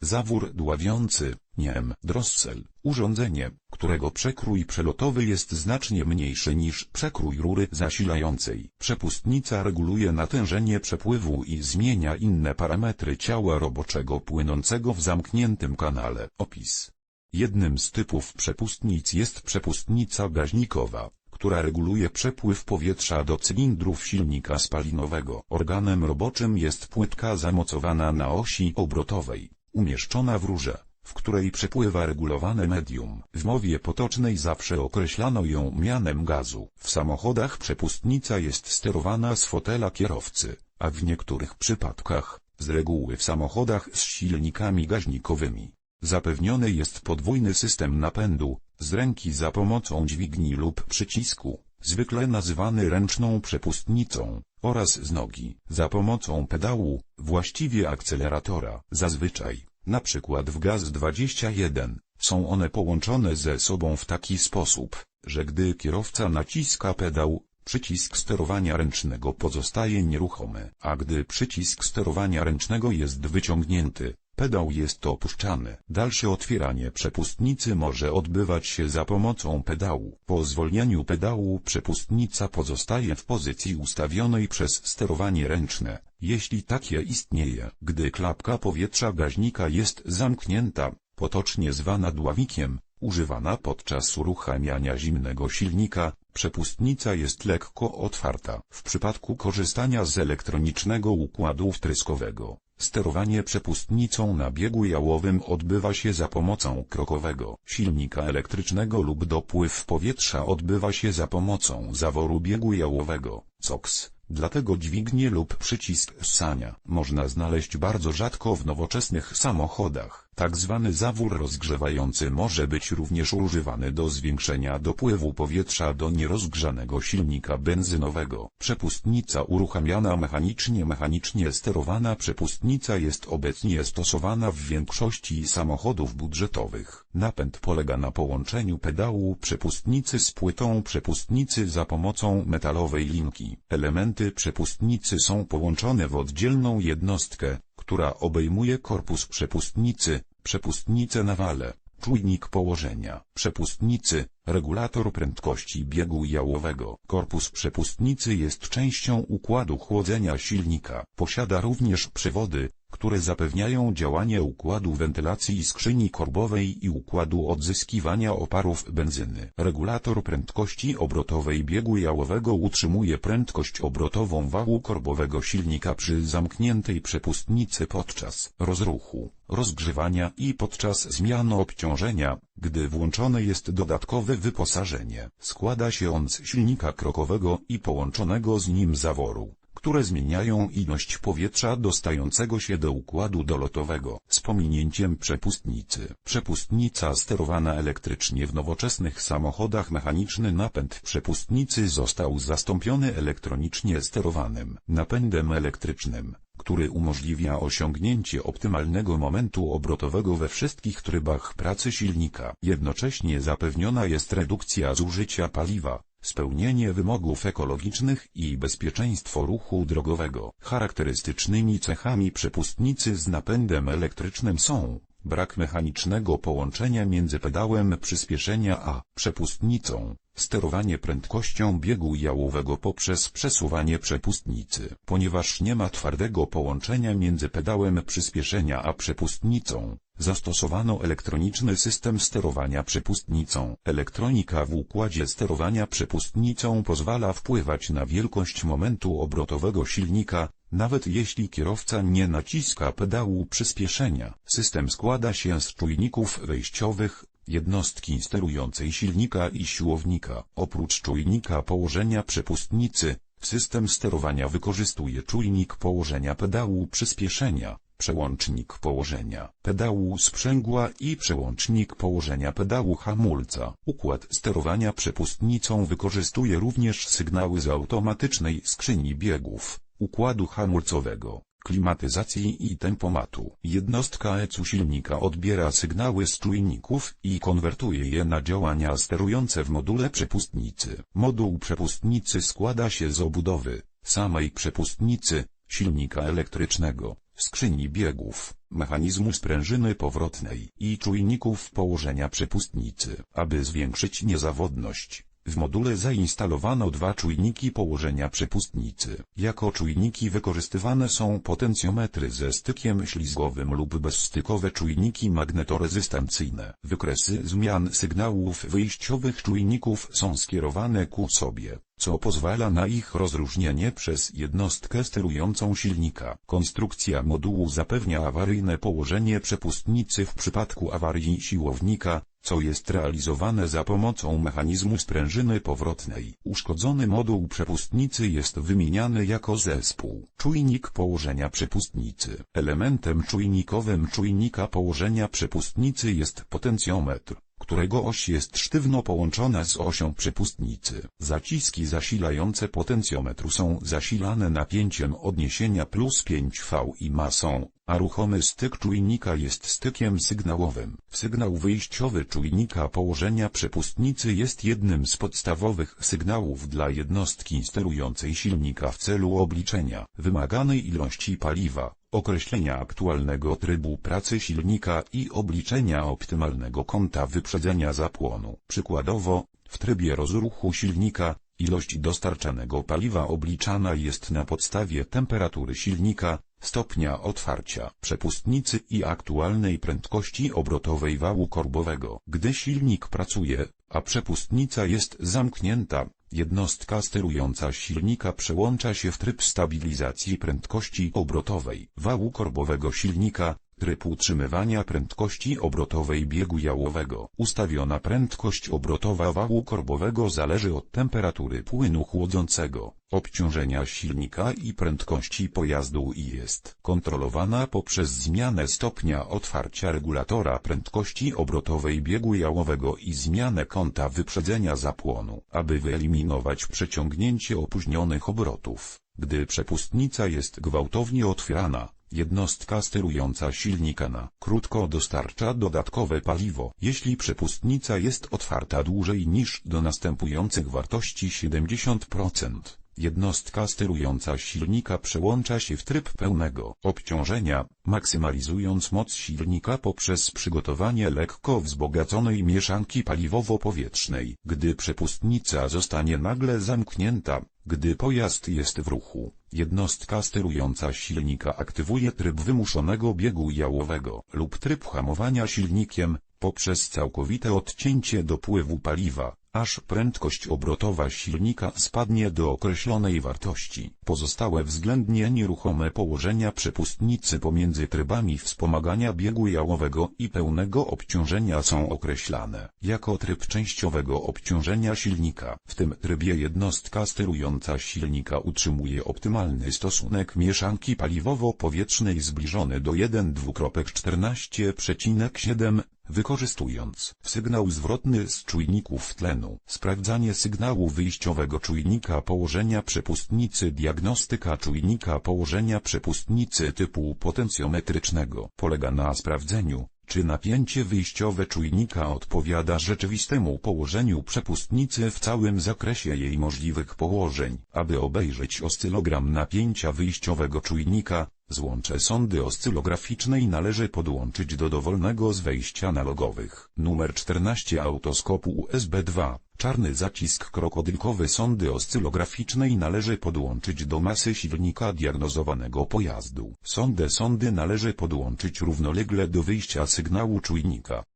zawór dławiący, niem, drossel, urządzenie, którego przekrój przelotowy jest znacznie mniejszy niż przekrój rury zasilającej. Przepustnica reguluje natężenie przepływu i zmienia inne parametry ciała roboczego płynącego w zamkniętym kanale. Opis. Jednym z typów przepustnic jest przepustnica gaźnikowa, która reguluje przepływ powietrza do cylindrów silnika spalinowego. Organem roboczym jest płytka zamocowana na osi obrotowej, umieszczona w rurze, w której przepływa regulowane medium. W mowie potocznej zawsze określano ją mianem gazu. W samochodach przepustnica jest sterowana z fotela kierowcy, a w niektórych przypadkach, z reguły w samochodach z silnikami gaźnikowymi, Zapewniony jest podwójny system napędu, z ręki za pomocą dźwigni lub przycisku, zwykle nazywany ręczną przepustnicą, oraz z nogi, za pomocą pedału, właściwie akceleratora. Zazwyczaj, na przykład w GAZ-21, są one połączone ze sobą w taki sposób, że gdy kierowca naciska pedał, przycisk sterowania ręcznego pozostaje nieruchomy, a gdy przycisk sterowania ręcznego jest wyciągnięty, Pedał jest opuszczany. Dalsze otwieranie przepustnicy może odbywać się za pomocą pedału. Po zwolnieniu pedału przepustnica pozostaje w pozycji ustawionej przez sterowanie ręczne, jeśli takie istnieje. Gdy klapka powietrza gaźnika jest zamknięta, potocznie zwana dławikiem, używana podczas uruchamiania zimnego silnika, przepustnica jest lekko otwarta. W przypadku korzystania z elektronicznego układu wtryskowego, Sterowanie przepustnicą na biegu jałowym odbywa się za pomocą krokowego silnika elektrycznego lub dopływ powietrza odbywa się za pomocą zaworu biegu jałowego, COX. Dlatego dźwignię lub przycisk ssania można znaleźć bardzo rzadko w nowoczesnych samochodach. Tak zwany zawór rozgrzewający może być również używany do zwiększenia dopływu powietrza do nierozgrzanego silnika benzynowego. Przepustnica uruchamiana mechanicznie Mechanicznie sterowana przepustnica jest obecnie stosowana w większości samochodów budżetowych. Napęd polega na połączeniu pedału przepustnicy z płytą przepustnicy za pomocą metalowej linki. Elementy przepustnicy są połączone w oddzielną jednostkę, która obejmuje korpus przepustnicy, przepustnicę na wale, czujnik położenia, przepustnicy, regulator prędkości biegu jałowego. Korpus przepustnicy jest częścią układu chłodzenia silnika. Posiada również przewody, które zapewniają działanie układu wentylacji skrzyni korbowej i układu odzyskiwania oparów benzyny. Regulator prędkości obrotowej biegu jałowego utrzymuje prędkość obrotową wału korbowego silnika przy zamkniętej przepustnicy podczas rozruchu, rozgrzewania i podczas zmian obciążenia, gdy włączone jest dodatkowe wyposażenie. Składa się on z silnika krokowego i połączonego z nim zaworu które zmieniają ilość powietrza dostającego się do układu dolotowego z pominięciem przepustnicy. Przepustnica sterowana elektrycznie w nowoczesnych samochodach mechaniczny napęd przepustnicy został zastąpiony elektronicznie sterowanym napędem elektrycznym który umożliwia osiągnięcie optymalnego momentu obrotowego we wszystkich trybach pracy silnika. Jednocześnie zapewniona jest redukcja zużycia paliwa, spełnienie wymogów ekologicznych i bezpieczeństwo ruchu drogowego. Charakterystycznymi cechami przepustnicy z napędem elektrycznym są brak mechanicznego połączenia między pedałem przyspieszenia a przepustnicą, sterowanie prędkością biegu jałowego poprzez przesuwanie przepustnicy. Ponieważ nie ma twardego połączenia między pedałem przyspieszenia a przepustnicą, Zastosowano elektroniczny system sterowania przepustnicą. Elektronika w układzie sterowania przepustnicą pozwala wpływać na wielkość momentu obrotowego silnika, nawet jeśli kierowca nie naciska pedału przyspieszenia. System składa się z czujników wejściowych, jednostki sterującej silnika i siłownika. Oprócz czujnika położenia przepustnicy, system sterowania wykorzystuje czujnik położenia pedału przyspieszenia, przełącznik położenia pedału sprzęgła i przełącznik położenia pedału hamulca. Układ sterowania przepustnicą wykorzystuje również sygnały z automatycznej skrzyni biegów, układu hamulcowego, klimatyzacji i tempomatu. Jednostka ECU silnika odbiera sygnały z czujników i konwertuje je na działania sterujące w module przepustnicy. Moduł przepustnicy składa się z obudowy, samej przepustnicy, silnika elektrycznego, skrzyni biegów, mechanizmu sprężyny powrotnej i czujników położenia przepustnicy. Aby zwiększyć niezawodność, w module zainstalowano dwa czujniki położenia przepustnicy. Jako czujniki wykorzystywane są potencjometry ze stykiem ślizgowym lub bezstykowe czujniki magnetorezystancyjne. Wykresy zmian sygnałów wyjściowych czujników są skierowane ku sobie, co pozwala na ich rozróżnienie przez jednostkę sterującą silnika. Konstrukcja modułu zapewnia awaryjne położenie przepustnicy w przypadku awarii siłownika, co jest realizowane za pomocą mechanizmu sprężyny powrotnej. Uszkodzony moduł przepustnicy jest wymieniany jako zespół. Czujnik położenia przepustnicy. Elementem czujnikowym czujnika położenia przepustnicy jest potencjometr którego oś jest sztywno połączona z osią przepustnicy. Zaciski zasilające potencjometru są zasilane napięciem odniesienia plus 5V i masą, a ruchomy styk czujnika jest stykiem sygnałowym. Sygnał wyjściowy czujnika położenia przepustnicy jest jednym z podstawowych sygnałów dla jednostki sterującej silnika w celu obliczenia wymaganej ilości paliwa, określenia aktualnego trybu pracy silnika i obliczenia optymalnego kąta wyprzedzenia zapłonu. Przykładowo, w trybie rozruchu silnika, ilość dostarczanego paliwa obliczana jest na podstawie temperatury silnika, stopnia otwarcia przepustnicy i aktualnej prędkości obrotowej wału korbowego. Gdy silnik pracuje, a przepustnica jest zamknięta, jednostka sterująca silnika przełącza się w tryb stabilizacji prędkości obrotowej. Wału korbowego silnika, tryb utrzymywania prędkości obrotowej biegu jałowego. Ustawiona prędkość obrotowa wału korbowego zależy od temperatury płynu chłodzącego, obciążenia silnika i prędkości pojazdu i jest kontrolowana poprzez zmianę stopnia otwarcia regulatora prędkości obrotowej biegu jałowego i zmianę kąta wyprzedzenia zapłonu, aby wyeliminować przeciągnięcie opóźnionych obrotów. Gdy przepustnica jest gwałtownie otwierana, Jednostka sterująca silnika na krótko dostarcza dodatkowe paliwo. Jeśli przepustnica jest otwarta dłużej niż do następujących wartości 70%, jednostka sterująca silnika przełącza się w tryb pełnego obciążenia, maksymalizując moc silnika poprzez przygotowanie lekko wzbogaconej mieszanki paliwowo-powietrznej. Gdy przepustnica zostanie nagle zamknięta, gdy pojazd jest w ruchu, jednostka sterująca silnika aktywuje tryb wymuszonego biegu jałowego lub tryb hamowania silnikiem, poprzez całkowite odcięcie dopływu paliwa, aż prędkość obrotowa silnika spadnie do określonej wartości. Pozostałe względnie nieruchome położenia przepustnicy pomiędzy trybami wspomagania biegu jałowego i pełnego obciążenia są określane jako tryb częściowego obciążenia silnika. W tym trybie jednostka sterująca silnika utrzymuje optymalny stosunek mieszanki paliwowo-powietrznej zbliżony do 1,2,14,7 wykorzystując sygnał zwrotny z czujników tlenu. Sprawdzanie sygnału wyjściowego czujnika położenia przepustnicy Diagnostyka czujnika położenia przepustnicy typu potencjometrycznego polega na sprawdzeniu, czy napięcie wyjściowe czujnika odpowiada rzeczywistemu położeniu przepustnicy w całym zakresie jej możliwych położeń. Aby obejrzeć oscylogram napięcia wyjściowego czujnika, Złącze sondy oscylograficznej należy podłączyć do dowolnego z wejść analogowych. Numer 14 autoskopu USB 2. Czarny zacisk krokodylkowy sondy oscylograficznej należy podłączyć do masy silnika diagnozowanego pojazdu. Sondę sondy należy podłączyć równolegle do wyjścia sygnału czujnika.